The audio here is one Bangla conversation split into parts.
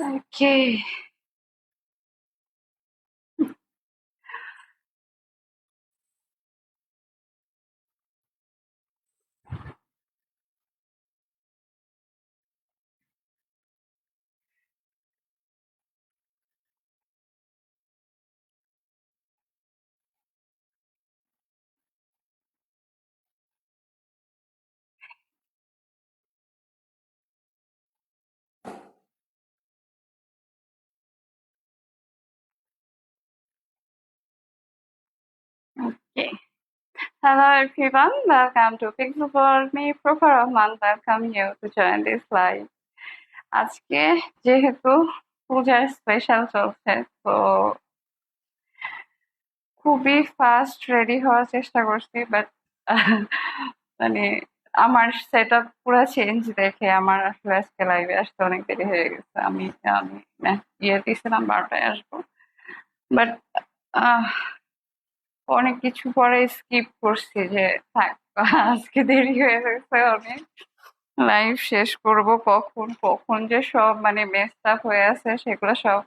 Okay. Hello everyone, welcome to Pixel World. Me, Proper Rahman, welcome you to join this live. আজকে যেহেতু পূজার স্পেশাল চলছে তো খুবই ফাস্ট রেডি হওয়ার চেষ্টা করছি বাট মানে আমার সেট আপ পুরো চেঞ্জ দেখে আমার আসলে আজকে লাইভে আসতে অনেক দেরি হয়ে গেছে আমি আমি ইয়ে দিয়েছিলাম বারোটায় আসব বাট অনেক কিছু পরে স্কিপ করছি যে, থাক, আজকে দেরি হয়ে গেছে অনেক। লাইভ শেষ করব কখন কখন যে সব মানে মেস্ট হয়ে আছে সেগুলো সব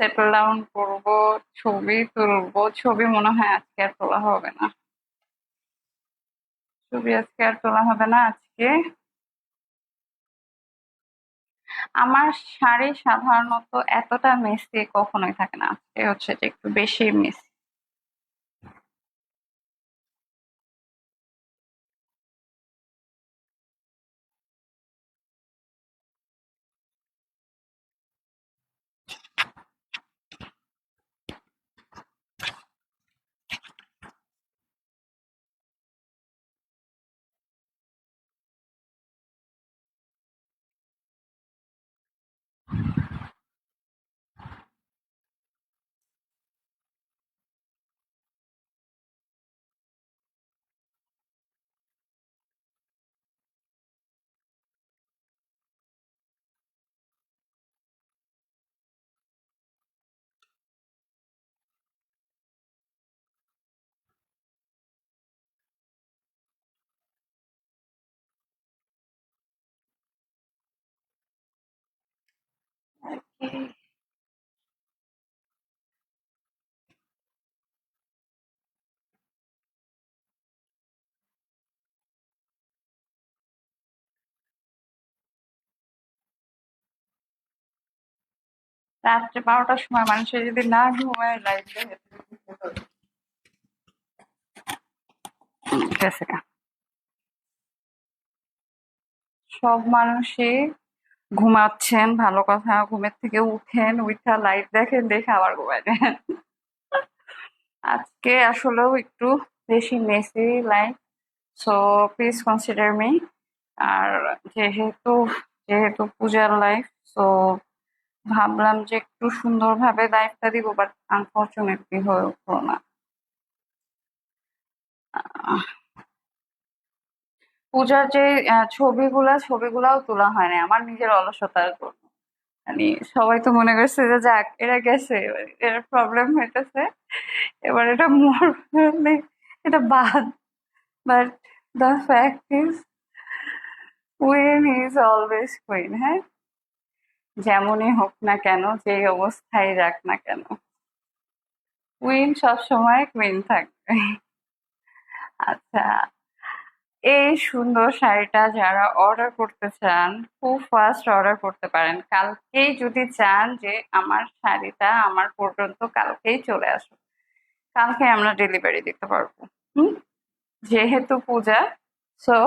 সেটেল ডাউন করব, ছবি তুলবো। ছবি মনে হয় আজকে আর তোলা হবে না। ছবি আজকে আর তোলা হবে না আজকে। আমার শাড়ি সাধারণত এতটা মেসি কখনোই থাকে না। আজকে হচ্ছে যে একটু বেশি মেসি রাত্রে বারোটার সময় মানুষের যদি না ঘুমায় লাইভ সব মানুষই ঘুমাচ্ছেন, ভালো কথা, ঘুমের থেকে উঠেন উঠা লাইট দেখেন, দেখে আবার ঘুমায় আজকে আসলেও একটু বেশি messy life so please consider me আর যেহেতু যেহেতু পূজার লাইফ সো ভাবলাম যে একটু সুন্দরভাবে লাইফটা দিব বাট আনফর্চুনেটলি হয়ে উঠল না পূজার যে ছবিগুলা, ছবিগুলাও তোলা হয় না আমার নিজের অলসতার জন্য মানে সবাই তো মনে করছে যে, যাক, এরা গেছে, এর প্রবলেম হইতেছে। এবার এটা মোর এটা বাদ। But the fact is queen is always queen হ্যাঁ? যেমনই হোক না কেন যে অবস্থায় যাক না কেন। কুইন সবসময় কুইন থাকবে। আচ্ছা। এই সুন্দর শাড়িটা যারা অর্ডার করতে চান, খুব ফাস্ট অর্ডার করতে পারেন। কালকেই যদি চান যে আমার শাড়িটা আমার পর্যন্ত কালকেই চলে আসুক, কালকে আমরা ডেলিভারি দিতে পারব। হুম? যেহেতু পূজা সো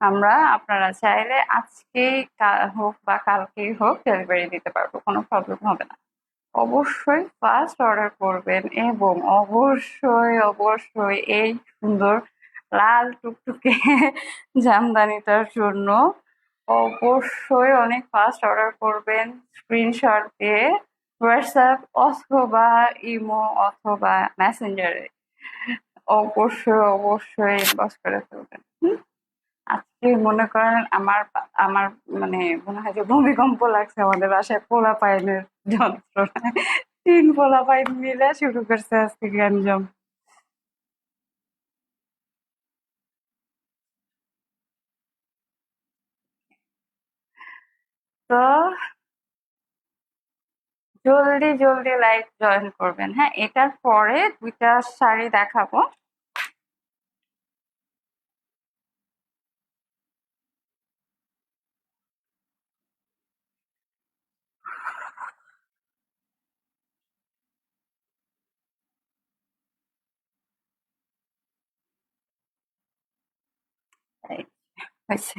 আমরা আপনারা চাইলে আজকেই হোক বা কালকেই হোক ডেলিভারি দিতে পারব, কোনো প্রবলেম হবে না। অবশ্যই ফার্স্ট অর্ডার করবেন এবং অবশ্যই অবশ্যই এই সুন্দর লাল টুকটুকে জামদানিটার জন্য। অবশ্যই অনেক ফাস্ট অর্ডার করবেন। স্ক্রিনশট দিয়ে হোয়াটসঅ্যাপ অথবা ইমো অথবা মেসেঞ্জারে অবশ্যই অবশ্যই ইনবক্স করে ফেলবেন। আজকে মনে করেন আমার আমার মানে মনে হয় যে ভূমিকম্প লাগছে আমাদের বাসায় পোলা পাইনের যন্ত্রণায়। তিন পোলা পাইন মিলে শুরু করছে আজকে গ্যাঞ্জম। তো জলদি জলদি লাইভ জয়েন করবেন। হ্যাঁ এটার পরে দুইটা শাড়ি দেখাবো। হয়েছে।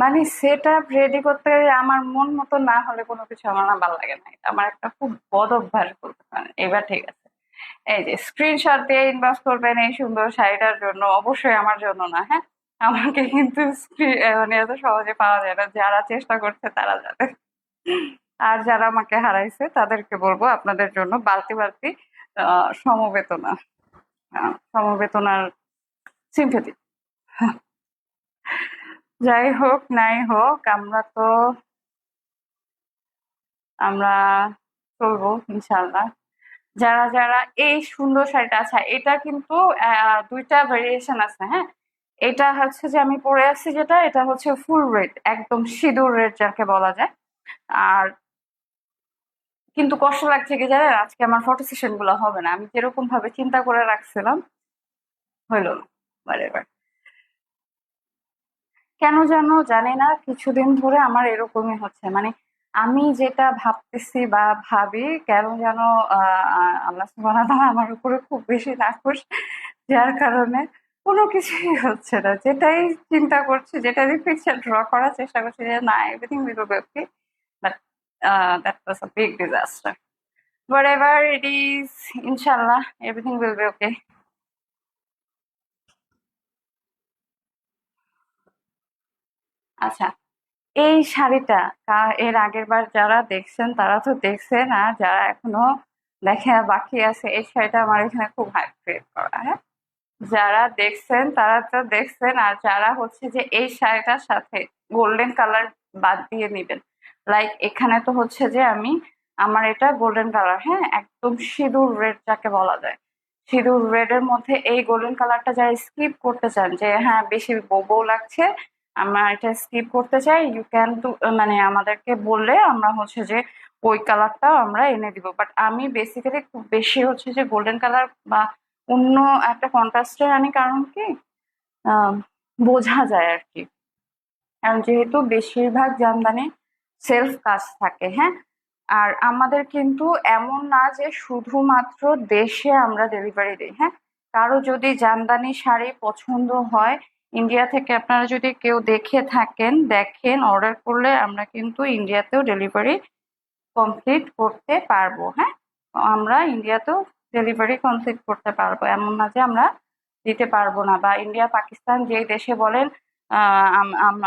মানে সেট আপ রেডি করতে আমার মন মতো না হলে কোনো কিছু আমার না ভালো লাগে না। এটা আমার একটা খুব বদ অভ্যাস বলতে পারেন। এবার ঠিক আছে। এই যে স্ক্রিনশট দিয়ে ইনবক্স করবেন এই সুন্দর শাড়িটার জন্য অবশ্যই আমার জন্য না হ্যাঁ? আমাকে কিন্তু মানে এত সহজে পাওয়া যায় না। যারা চেষ্টা করছে তারা যাবে আর যারা আমাকে হারাইছে তাদেরকে বলব আপনাদের জন্য বালতি বালতি আহ, সমবেদনার সিম্পেথি যাই হোক, নাই হোক, আমরা তো, আমরা চলবো ইনশাল্লাহ যারা যারা এই সুন্দর শাড়িটা আচ্ছা এটা কিন্তু দুইটা ভেরিয়েশন আছে হ্যাঁ? এটা হচ্ছে যে আমি পরে আছি যেটা, এটা হচ্ছে ফুল রেড একদম সিঁদুর রেড যাকে বলা যায়। আর কিন্তু কষ্ট লাগছে কি জানেন? আজকে আমার ফটো সেশনগুলো হবে না। আমি যেরকম ভাবে চিন্তা করে রাখছিলাম হইল না। বারে বারে কেন যেন জানি না, কিছুদিন ধরে আমার এরকমই হচ্ছে। মানে আমি যেটা ভাবতেছি বা ভাবি, কেন যেন আল্লাহ তাআলা আমার উপরে খুব বেশি নাখুশ যার কারণে কোনো কিছুই হচ্ছে না। যেটাই চিন্তা করছি যেটারই পিকচার ড্র করার চেষ্টা করছি যে, না everything will be okay but that was a big disaster whatever it is inshallah everything will be okay আচ্ছা এই শাড়িটা এর আগের বার যারা দেখছেন, তারা তো দেখছেন, আর যারা এখনও দেখে বাকি আছে, এই শাড়িটা আমার এখানে খুব হাইপ ক্রিয়েট করা হ্যাঁ? যারা দেখছেন, তারা তো দেখছেন, আর যারা হচ্ছে যে এই শাড়িটার সাথে গোল্ডেন কালার বাদ দিয়ে নেবেন লাইক এখানে তো হচ্ছে যে আমি, আমার এটা গোল্ডেন কালার হ্যাঁ? একদম সিঁদুর রেড যাকে বলা যায়। সিঁদুর রেড এর মধ্যে এই গোল্ডেন কালারটা যারা স্কিপ করতে চান, যে হ্যাঁ বেশি বউ লাগছে আমরা এটা স্কিপ করতে চাই। ইউ ক্যান টু মানে আমাদেরকে বললে আমরা হচ্ছে যে ওই কালারটাও আমরা এনে দিব। বাট আমি বেসিক্যালি খুব বেশি হচ্ছে যে গোল্ডেন কালার বা অন্য একটা কন্ট্রাস্টের আনি, কারণ কি বোঝা যায় আর কি। কারণ যেহেতু বেশিরভাগ জামদানি সেলফ কাজ থাকে হ্যাঁ? আর আমাদের কিন্তু এমন না যে শুধুমাত্র দেশে আমরা ডেলিভারি দিই হ্যাঁ? কারও যদি জামদানি শাড়ি পছন্দ হয় ইন্ডিয়া থেকে আপনারা যদি কেউ দেখে থাকেন, দেখেন অর্ডার করলে আমরা কিন্তু ইন্ডিয়াতেও ডেলিভারি কমপ্লিট করতে পারব হ্যাঁ? আমরা ইন্ডিয়াতেও ডেলিভারি কমপ্লিট করতে পারব, এমন না যে আমরা দিতে পারব না। বা ইন্ডিয়া পাকিস্তান যেই দেশে বলেন আম-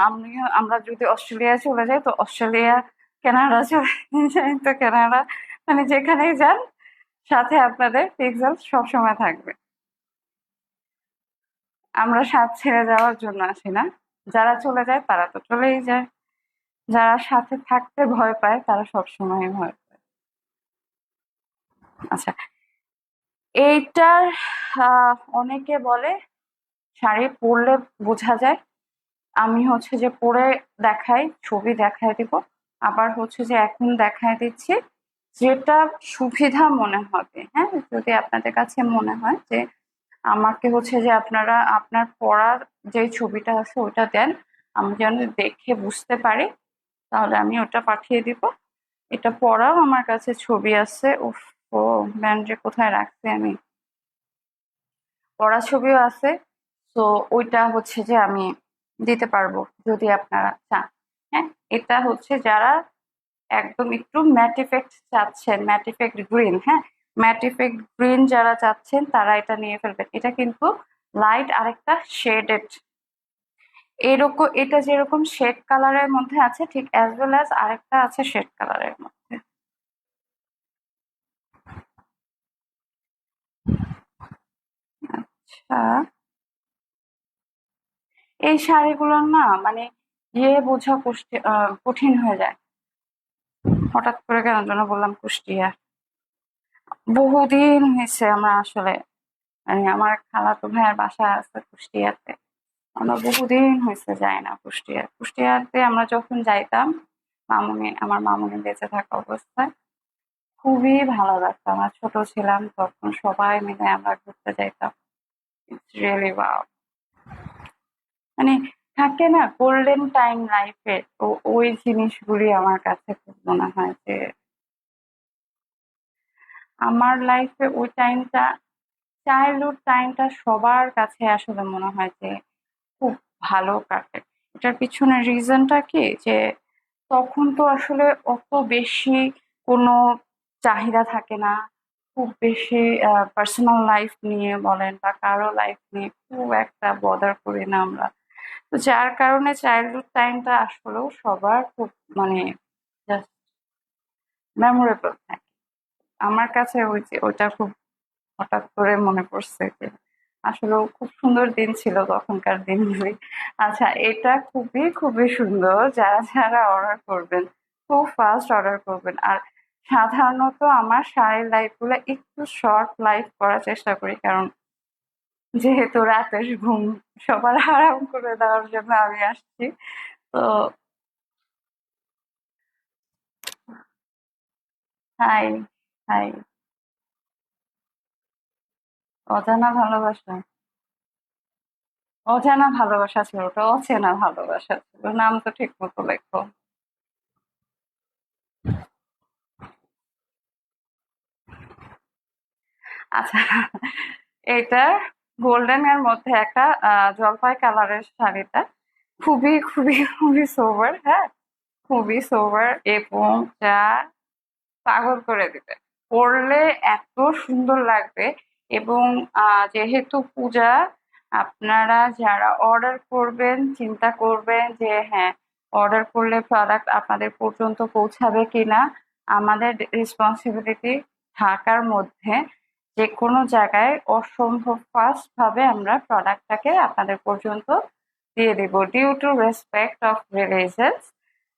আমরা যদি অস্ট্রেলিয়া চলে যাই, তো অস্ট্রেলিয়া, কানাডা চলে যাই, তো কানাডা মানে যেখানেই যান, সাথে আপনাদের পিক্সেল সবসময় থাকবে। আমরা সাথ ছেড়ে যাওয়ার জন্য আসি না। যারা চলে যায়, তারা তো চলেই যায়। যারা সাথে থাকতে ভয় পায়, তারা সবসময় ভয় পায়। আচ্ছা এইটার অনেকে বলে, শাড়ি পরলে বোঝা যায়। আমি হচ্ছে যে পরে দেখাই, ছবি দেখায় দিব। আবার হচ্ছে যে এখন দেখায় দিচ্ছি, যেটা সুবিধা মনে হবে। হ্যাঁ যদি আপনাদের কাছে মনে হয় যে আমাকে হচ্ছে যে আপনারা, আপনার পড়ার যে ছবিটা আছে ওটা দেন। আমি যেন দেখে বুঝতে পারি, তাহলে আমি ওটা পাঠিয়ে দিব। এটা পড়াও আমার কাছে ছবি আছে। উফ, ও ব্যান্ডে কোথায় রাখছি আমি। পড়া ছবিও আছে, তো ওইটা হচ্ছে যে আমি দিতে পারব যদি আপনারা চান। হ্যাঁ এটা হচ্ছে যারা একদম একটু ম্যাট ইফেক্ট চাচ্ছেন, ম্যাট ইফেক্ট গ্রিন হ্যাঁ ম্যাট ইফেক্ট গ্রিন যারা চাচ্ছেন, তারা এটা নিয়ে ফেলবেন। এটা কিন্তু লাইট আরেকটা শেডেড। এরকম, এটা যেরকম শেড কালারের মধ্যে আছে, ঠিক অ্যাজ ওয়েল অ্যাজ আরেকটা আছে শেড কালারের মধ্যে। আচ্ছা। এই শাড়িগুলো না মানে ইয়ে বোঝা কষ্টি কঠিন হয়ে যায়। হঠাৎ করে কেন যেন বললাম কুষ্টিয়া বহুদিন হয়েছে আমরা আসলে মানে আমার খালাতো ভাইয়ের বাসা আছে কুষ্টিয়াতে। আমরা বহুদিন হয়েছে যাই না কুষ্টিয়া। কুষ্টিয়াতে আমরা যখন যাইতাম, মামুনি, আমার মামুনি বেঁচে থাকা অবস্থায়, খুবই ভালো লাগতো। আমার ছোট ছিলাম তখন সবাই মিলে আমরা ঘুরতে যাইতাম। ইটস রিয়েলি ওয়াও মানে থাকে না গোল্ডেন টাইম লাইফে ওই জিনিসগুলি আমার কাছে খুব মনে হয় যে আমার লাইফে ওই টাইমটা চাইল্ডহুড টাইমটা সবার কাছে আসলে মনে হয় যে খুব ভালো কাটে। এটার পিছনে রিজনটা কি? যে তখন তো আসলে অত বেশি কোনো চাহিদা থাকে না। খুব বেশি পার্সোনাল লাইফ নিয়ে বলেন বা কারও লাইফ নিয়ে খুব একটা বদার করি না আমরা। তো যার কারণে চাইল্ডহুড টাইমটা আসলেও সবার খুব মানে জাস্ট মেমোরেবল থাকে আমার কাছে ওই যে ওইটা খুব হঠাৎ করে মনে পড়ছে যে আসলে খুব সুন্দর দিন ছিল তখনকার দিনগুলি। আচ্ছা এটা খুবই খুবই সুন্দর। যারা যারা অর্ডার করবেন, খুব ফাস্ট অর্ডার করবেন। আর সাধারণত আমার শাড়ির লাইফগুলো একটু শর্ট লাইফ করার চেষ্টা করি। কারণ যেহেতু রাতের ঘুম সবার আরাম করে দেওয়ার জন্য আমি আসছি। তো হাই হাই অজানা ভালোবাসা। অজানা ভালোবাসা ছিল ওটা, অচেনা ভালোবাসা ছিল। নাম তো ঠিক মতো লেখো। আচ্ছা এটা গোল্ডেন এর মধ্যে একটা জলপাই কালারের শাড়িটা। খুবই খুবই খুবই সোবার হ্যাঁ? খুবই সোবার এবং যা পাগল করে দিবে। পরলে এত সুন্দর লাগবে। এবং যেহেতু পূজা, আপনারা যারা অর্ডার করবেন, চিন্তা করবেন যে হ্যাঁ অর্ডার করলে প্রোডাক্ট আপনাদের পর্যন্ত পৌঁছাবে কিনা, আমাদের রেসপন্সিবিলিটি থাকার মধ্যে যে কোনো জায়গায় অসম্ভব ফাস্ট ভাবে আমরা প্রোডাক্টটাকে আপনাদের পর্যন্ত দিয়ে দেব। Due to respect of religions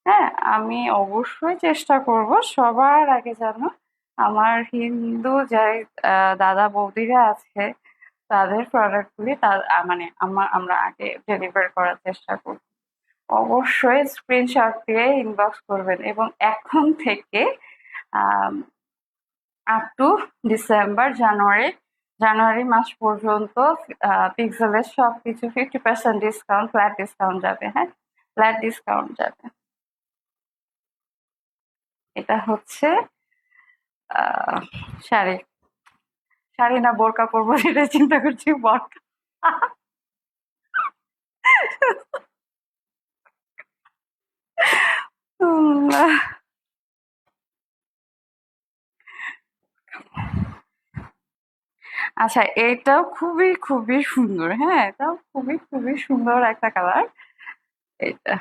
হ্যাঁ আমি অবশ্যই চেষ্টা করব সবার আগে যেন আমার হিন্দু যাই দাদা বৌদিরা আছে, তাদের প্রোডাক্টগুলি তার মানে আমার, আমরা আগে ডেলিভার করার চেষ্টা করব। অবশ্যই স্ক্রিনশট দিয়ে ইনবক্স করবেন এবং এখন থেকে up to December January January মাস পর্যন্ত পিক্সেলের সব কিছু fifty percent discount flat discount যাবে হ্যাঁ? ফ্ল্যাট ডিসকাউন্ট যাবে। এটা হচ্ছে শাড়ি। শাড়ি না বোরকা পরবো সেটা চিন্তা করছি, বোরকা। আচ্ছা এটাও খুবই খুবই সুন্দর হ্যাঁ এটাও খুবই খুবই সুন্দর একটা কালার। এটা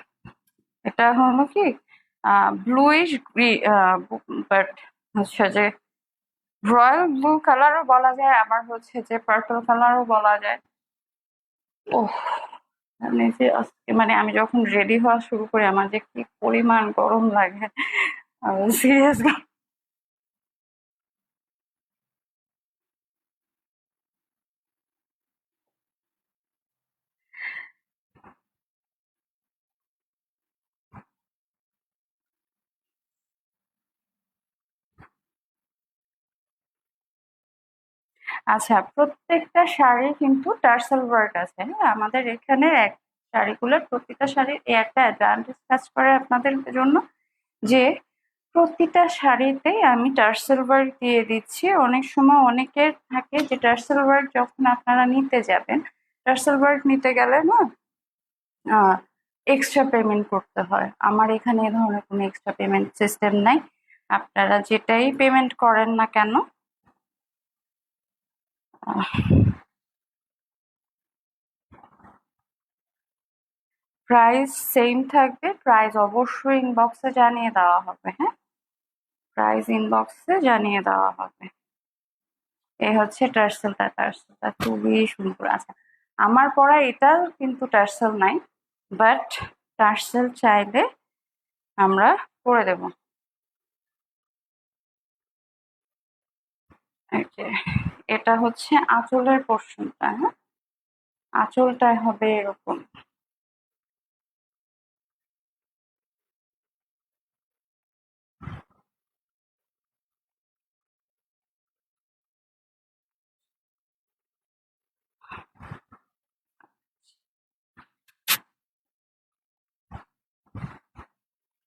এটা হলো কি, আহ ব্লুইশ বাট হচ্ছে যে রয়্যাল ব্লু কালারও বলা যায়, আবার হচ্ছে যে পার্পল কালারও বলা যায়। ও মানে যে আজকে মানে আমি যখন রেডি হওয়া শুরু করি, আমার যে কি পরিমাণ গরম লাগে। সিরিয়াস আচ্ছা প্রত্যেকটা শাড়ি কিন্তু টার্সেল ওয়ার্ক আছে হ্যাঁ? আমাদের এখানে এক শাড়িগুলোর প্রতিটা শাড়ির একটা অ্যাডভান্টেজ কাজ করে আপনাদের জন্য যে প্রতিটা শাড়িতে আমি টার্সেল ওয়ার্ক দিয়ে দিচ্ছি। অনেক সময় অনেকের থাকে যে টার্সেল ওয়ার্ক যখন আপনারা নিতে যাবেন, টার্সেল ওয়ার্ক নিতে গেলে না এক্সট্রা পেমেন্ট করতে হয়। আমার এখানে এ ধরনের কোনো এক্সট্রা পেমেন্ট সিস্টেম নাই। আপনারা যেটাই পেমেন্ট করেন না কেন প্রাইস সেম থাকবে। প্রাইস অবশ্যই ইনবক্সে জানিয়ে দেওয়া হবে হ্যাঁ? প্রাইস ইনবক্সে জানিয়ে দেওয়া হবে। এই হচ্ছে টার্সেলটা টার্সেলটা খুবই সুন্দর আচ্ছা আমার পড়া এটা কিন্তু টার্সেল নাই বাট টার্সেল চাইলে আমরা করে দেব। এটা হচ্ছে আঁচলের পোর্শনটা হ্যাঁ? আঁচলটায় হবে এরকম।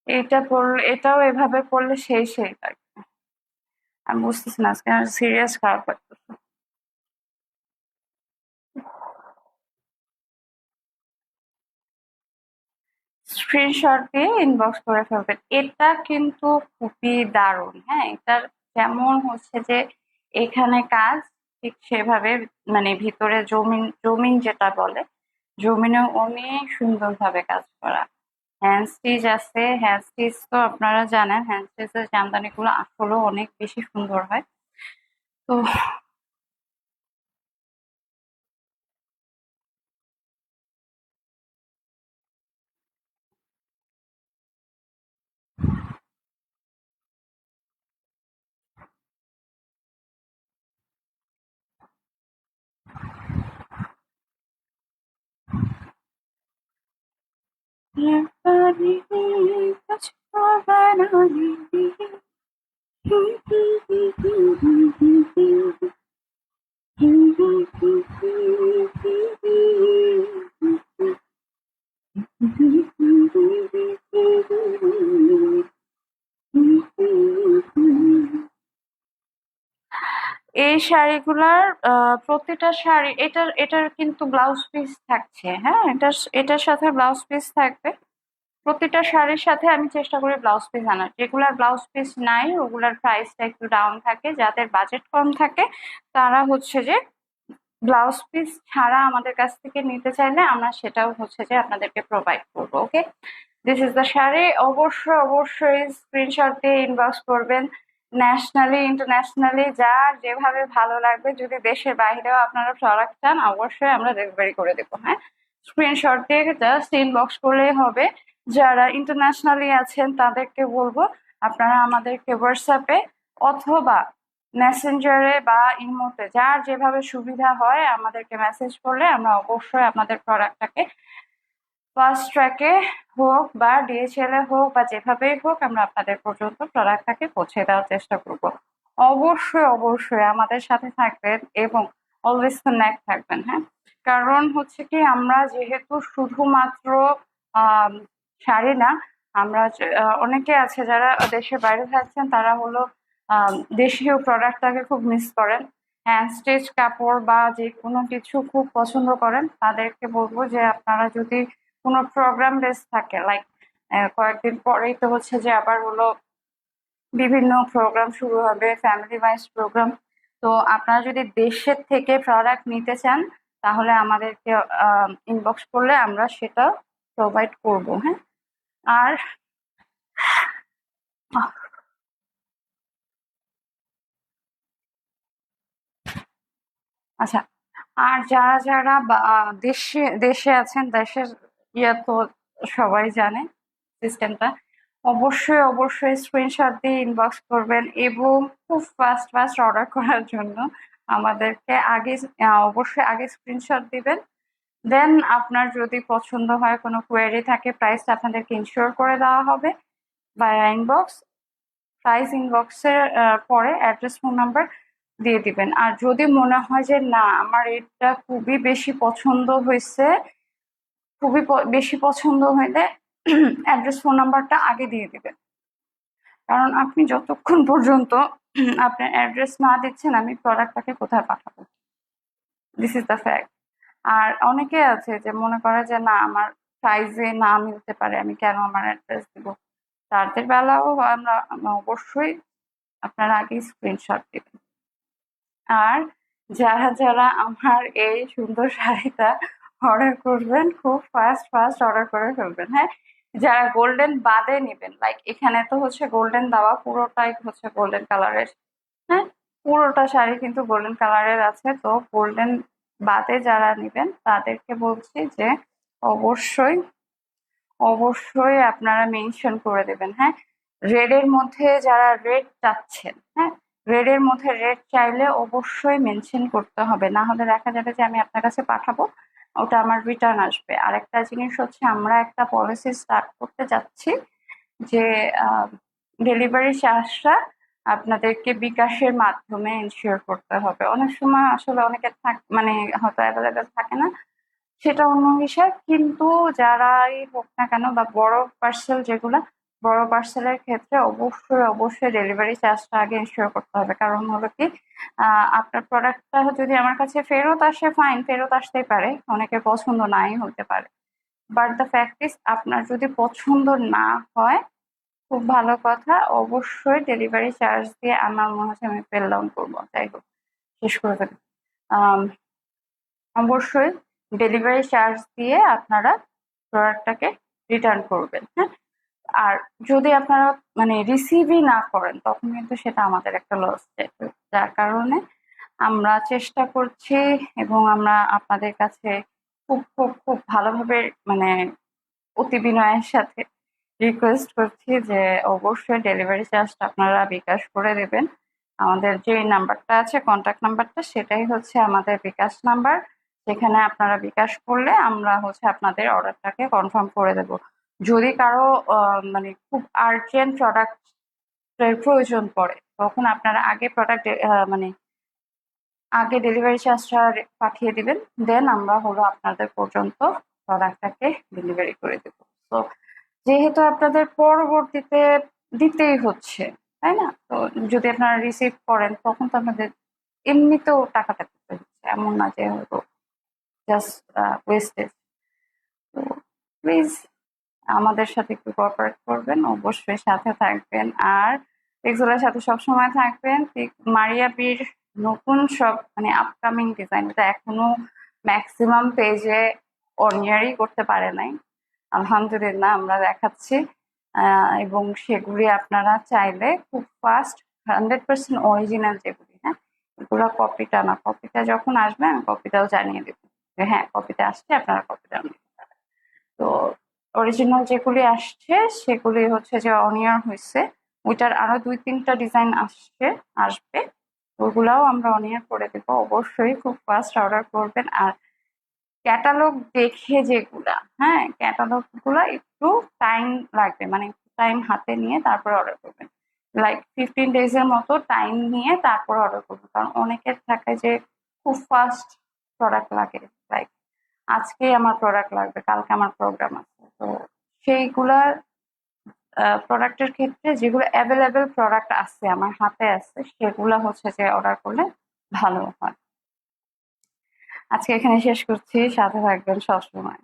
এটা পড়লে এটাও এভাবে পড়লে সেই সেই থাকে আমি বুঝতেছি না আজকে সিরিয়াস খারাপ লাগতেছে স্ক্রিনশট দিয়ে ইনবক্স করে ফেলবেন এটা কিন্তু খুবই দারুণ হ্যাঁ এটার যেমন হচ্ছে যে এখানে কাজ ঠিক সেভাবে মানে ভিতরে জমিন জমিন যেটা বলে জমিনে অনেক সুন্দরভাবে কাজ করা হ্যান্ড স্টিচ আছে। হ্যান্ড স্টিচ তো আপনারা জানেন হ্যান্ড স্টিচের জামদানিগুলো আসলেও অনেক বেশি সুন্দর হয়। তো এই শাড়িগুলার প্রতিটা শাড়ি, এটার এটার কিন্তু ব্লাউজ পিস থাকছে হ্যাঁ? এটার এটার সাথে ব্লাউজ পিস থাকবে। প্রতিটা শাড়ির সাথে আমি চেষ্টা করি ব্লাউজ পিস আনার। যেগুলার ব্লাউজ পিস নাই, ওগুলার প্রাইসটা একটু ডাউন থাকে, যাদের বাজেট কম থাকে, তারা হচ্ছে যে ব্লাউজ পিস ছাড়া আমাদের কাছ থেকে নিতে চাইলে আমরা সেটাও হচ্ছে যে আপনাদেরকে প্রোভাইড করব okay this is the sari. অবশ্যই অবশ্যই স্ক্রিনশট দিয়ে ইনবক্স করবেন। ন্যাশনালি ইন্টারন্যাশনালি যার যেভাবে ভালো লাগবে, যদি দেশের বাইরেও আপনারা প্রোডাক্ট চান, অবশ্যই আমরা ডেলিভারি করে দেবো হ্যাঁ? স্ক্রিনশট দিয়ে জাস্ট ইনবক্স করলেই হবে। যারা ইন্টারন্যাশনালি আছেন, তাদেরকে বলব, আপনারা আমাদেরকে হোয়াটসঅ্যাপে অথবা মেসেঞ্জারে বা ইমোতে যার যেভাবে সুবিধা হয়, আমাদেরকে মেসেজ করলে আমরা অবশ্যই আপনাদের প্রোডাক্টটাকে ফার্স্ট ট্র্যাকে হোক বা ডিএচএল এ হোক বা যেভাবেই হোক আমরা আপনাদের পর্যন্ত প্রোডাক্টটাকে পৌঁছে দেওয়ার চেষ্টা করব। অবশ্যই অবশ্যই আমাদের সাথে থাকবেন এবং অলওয়েজ কানেক্ট থাকবেন হ্যাঁ? কারণ হচ্ছে কি আমরা যেহেতু শুধুমাত্র শাড়ি না, আমরা অনেকে আছে যারা দেশের বাইরে থাকছেন, তারা হলো দেশীয় প্রোডাক্টটাকে খুব মিস করেন। হ্যান্ড স্টিচ কাপড় বা যে কোনো কিছু খুব পছন্দ করেন, তাদেরকে বলব যে আপনারা যদি কোনো প্রোগ্রাম বেস থাকে লাইক কয়েকদিন পরেই তো হচ্ছে যে আবার হলো বিভিন্ন প্রোগ্রাম শুরু হবে ফ্যামিলি ওয়াইজ প্রোগ্রাম তো আপনারা যদি দেশের থেকে প্রোডাক্ট নিতে চান, তাহলে আমাদেরকে ইনবক্স করলে আমরা সেটা প্রোভাইড করব হ্যাঁ? আর আচ্ছা আর যারা যারা দেশে দেশে আছেন, দেশের ইয়ে তো সবাই জানে সিস্টেমটা। অবশ্যই অবশ্যই স্ক্রিনশট দিয়ে ইনবক্স করবেন এবং খুব ফাস্ট ফাস্ট অর্ডার করার জন্য আমাদেরকে আগে অবশ্যই আগে স্ক্রিনশট দিবেন। দেন আপনার যদি পছন্দ হয়, কোনো কোয়েরি থাকে প্রাইসটা আপনাদেরকে ইনশিওর করে দেওয়া হবে বাই ইনবক্স প্রাইস ইনবক্সের পরে অ্যাড্রেস ফোন নাম্বার দিয়ে দিবেন। আর যদি মনে হয় যে, না, আমার এটা খুবই বেশি পছন্দ হয়েছে খুবই বেশি পছন্দ হইলে অ্যাড্রেস ফোন নাম্বারটা আগে দিয়ে দিবেন কারণ আপনি যতক্ষণ পর্যন্ত, আপনার অ্যাড্রেস না দিচ্ছেন, আমি প্রোডাক্টটাকে কোথায় পাঠাবো? দিস ইজ দ্য ফ্যাক্ট আর অনেকে আছে যে মনে করে যে, না, আমার সাইজে না মিলতে পারে, আমি কেন আমার অ্যাড্রেস দিব? তাদের বেলাও আমরা আমরা অবশ্যই আপনারা আগে স্ক্রিনশট দিবেন। আর যারা যারা আমার এই সুন্দর শাড়িটা অর্ডার করবেন, খুব ফাস্ট ফাস্ট অর্ডার করে ফেলবেন। হ্যাঁ যারা গোল্ডেন বাদে নেবেন লাইক এখানে তো হচ্ছে গোল্ডেন দেওয়া পুরোটাই হচ্ছে গোল্ডেন কালারের হ্যাঁ পুরোটা শাড়ি কিন্তু গোল্ডেন কালারের আছে। তো গোল্ডেন বাদে যারা নেবেন, তাদেরকে বলছি যে অবশ্যই অবশ্যই আপনারা মেনশন করে দেবেন। হ্যাঁ রেডের মধ্যে যারা রেড চাচ্ছেন হ্যাঁ রেডের মধ্যে রেড চাইলে অবশ্যই মেনশন করতে হবে। না হলে দেখা যাবে যে আমি আপনার কাছে পাঠাবো। ওটা আমার রিটার্ন আসবে। আর একটা জিনিস হচ্ছে আমরা একটা পলিসি স্টার্ট করতে যাচ্ছি যে ডেলিভারি চার্জটা আপনাদেরকে বিকাশের মাধ্যমে ইনশিওর করতে হবে। অনেক সময় আসলে অনেকের থাক মানে হয়তো অ্যাভেলেবেল থাকে না সেটা অন্য হিসাব কিন্তু যারাই হোক না কেন বা বড় পার্সেল যেগুলা বড় পার্সেলের ক্ষেত্রে অবশ্যই অবশ্যই ডেলিভারি চার্জটা আগে ইনশিওর করতে হবে। কারণ হলো কি আপনার প্রোডাক্টটা যদি আমার কাছে ফেরত আসে ফাইন ফেরত আসতেই পারে। অনেকের পছন্দ নাই হতে পারে। বাট দ্য ফ্যাক্ট ইস আপনার যদি পছন্দ না হয়, খুব ভালো কথা, অবশ্যই ডেলিভারি চার্জ দিয়ে আমার মনে হচ্ছে আমি পেল ডাউন করব। যাই হোক, শেষ করে ফেলি অবশ্যই ডেলিভারি চার্জ দিয়ে আপনারা প্রোডাক্টটাকে রিটার্ন করবেন হ্যাঁ? আর যদি আপনারা মানে রিসিভই না করেন, তখন কিন্তু সেটা আমাদের একটা লস যার কারণে আমরা চেষ্টা করছি এবং আমরা আপনাদের কাছে খুব খুব খুব ভালোভাবে মানে অতি বিনয়ের সাথে রিকোয়েস্ট করছি যে অবশ্যই ডেলিভারি চার্জটা আপনারা বিকাশ করে দেবেন। আমাদের যে নাম্বারটা আছে কন্ট্যাক্ট নাম্বারটা সেটাই হচ্ছে আমাদের বিকাশ নাম্বার সেখানে আপনারা বিকাশ করলে আমরা হচ্ছে আপনাদের অর্ডারটাকে কনফার্ম করে দেব। যদি কারও মানে খুব আর্জেন্ট প্রোডাক্টের প্রয়োজন পড়ে, তখন আপনারা আগে প্রোডাক্ট মানে আগে ডেলিভারি চার্জটা পাঠিয়ে দিবেন দেন আমরা হলো আপনাদের পর্যন্ত প্রোডাক্টটাকে ডেলিভারি করে দেবো। তো যেহেতু আপনাদের পরবর্তীতে দিতেই হচ্ছে, তাই না? তো যদি আপনারা রিসিভ করেন, তখন তো আপনাদের এমনিতেও টাকাটা দিতে হচ্ছে, এমন না যে হয়তো জাস্ট ওয়েস্টেজ তো প্লিজ আমাদের সাথে একটু কোঅপারেট করবেন, অবশ্যই সাথে থাকবেন। আর পিক্সেলের সাথে সবসময় থাকবেন। মারিয়া বীর নতুন সব মানে আপকামিং ডিজাইন এটা এখনও ম্যাক্সিমাম পেজে অনিয়ারই করতে পারে নাই। আলহামদুলিল্লাহ, আমরা দেখাচ্ছি। এবং সেগুলি আপনারা চাইলে খুব ফাস্ট হান্ড্রেড পার্সেন্ট অরিজিনাল যেগুলি হ্যাঁ এগুলো কপিটা না। কপিটা যখন আসবে, আমি কপিটাও জানিয়ে দেবো। হ্যাঁ কপিটা আসছে, আপনারা কপিটাও নিতে পারেন। তো অরিজিনাল যেগুলি আসছে, সেগুলি হচ্ছে যে অনিয়ার হয়েছে ওইটার আরও দুই তিনটা ডিজাইন আসছে, আসবে। ওগুলাও আমরা অনিয়ার করে দেবো। অবশ্যই খুব ফাস্ট অর্ডার করবেন। আর ক্যাটালগ দেখে যেগুলা হ্যাঁ ক্যাটালগগুলা একটু টাইম লাগবে। মানে টাইম হাতে নিয়ে তারপরে অর্ডার করবেন। লাইক ফিফটিন ডেজ এর মতো টাইম নিয়ে তারপর অর্ডার করবেন। কারণ অনেকের থাকে যে খুব ফাস্ট প্রোডাক্ট লাগে। আজকে আমার প্রোডাক্ট লাগবে, কালকে আমার প্রোগ্রাম আছে। তো সেইগুলার প্রোডাক্টের ক্ষেত্রে যেগুলো অ্যাভেলেবেল প্রোডাক্ট আছে, আমার হাতে আছে, সেগুলো হচ্ছে যে অর্ডার করলে ভালো হয়। আজকে এখানে শেষ করছি, সাথে থাকবেন সবসময়।